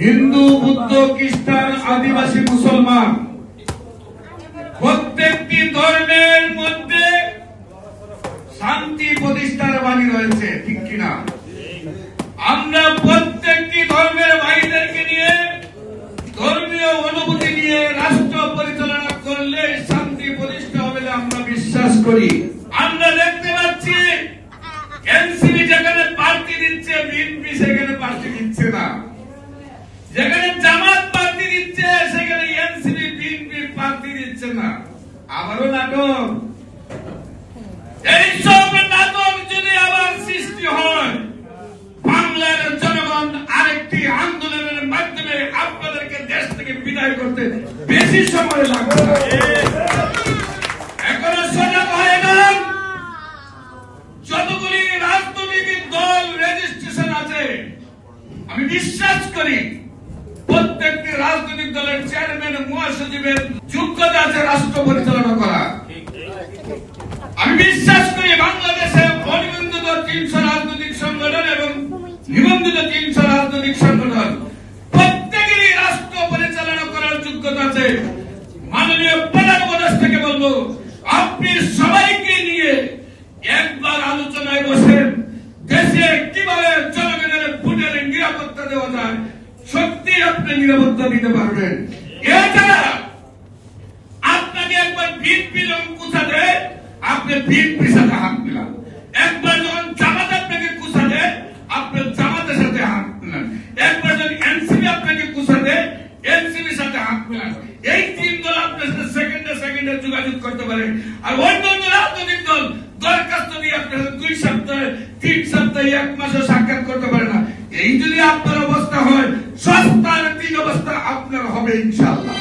হিন্দু, বুদ্ধ, খ্রিস্টান, আদিবাসী, মুসলমান, প্রত্যেকটি ধর্মের মধ্যে শান্তি প্রতিষ্ঠার বাণী রয়েছে, ঠিক কিনা? আমরা প্রত্যেকটি ধর্মের ভাইদেরকে নিয়ে ধর্মীয় অনুভূতি নিয়ে রাষ্ট্র পরিচালনা করলে শান্তি প্রতিষ্ঠা হবে আমরা বিশ্বাস করি আমরা দেখতে পাচ্ছি এনসিপি যেখানে প্রার্থী দিচ্ছে বিএনপি সেখানে প্রার্থী দিচ্ছে না যেখানে জামাত প্রার্থী দিচ্ছে সেখানে এনসিপি বিএনপি প্রার্থী দিচ্ছে না আবারও নাটক। এইসব নাটক যদি আবার সৃষ্টি হয়, বাংলার জনগণ আরেকটি আন্দোলনের মাধ্যমে আপনাদেরকে দেশ থেকে বিদায় করতে বেশি সময় লাগবে। এখনও হয়ে যতগুলি রাজনৈতিক দল রেজিস্ট্রেশন আছে, আমি বিশ্বাস করি প্রত্যেকটি রাজনৈতিক দলের চেয়ারম্যান মহাসচিবের যোগ্যতা আছে রাষ্ট্র পরিচালনা করা। আমি বিশ্বাস করি বাংলাদেশে অনিবন্ধিত তিনশো রাজনৈতিক সংগঠন এবং নিবন্ধিত তিনশো রাজনৈতিক সংগঠন প্রত্যেকেরই রাষ্ট্র পরিচালনা করার যোগ্যতা আছে। মাননীয় প্রধান উপদেষ্টাকে বলব, আপনি সবাইকে নিয়ে একবার আলোচনায় বসেন দেশে কীভাবে জনগণের ভোটের নিরাপত্তা দেওয়া যায় সত্যি আপনি নিরাপত্তা দিতে পারবেন। এছাড়া বিএনপি যখন কুচা দেয় আপনি বিএনপি সাথে হাত মিলান। একবার যখন জামাত আপনাকে কুচা দেয় আপনি জামাতের সাথে হাত মিলান। একবার যখন এনসিপি আপনাকে কুচা দেয় এনসিপির সাথে হাত মিলান। এই তিন দল আপনার সাথে সেকেন্ডে সেকেন্ডে যোগাযোগ করতে পারে। আর অন্য অন্য রাজনৈতিক দল, দরখাস্ত দিয়ে আপনার দুই সপ্তাহে, তিন সপ্তাহে, এক মাসে সাক্ষাৎ করতে পারে না। এই যদি আপনার অবস্থা হয়, সস্তার তিন অবস্থা আপনার হবে ইনশাআল্লাহ।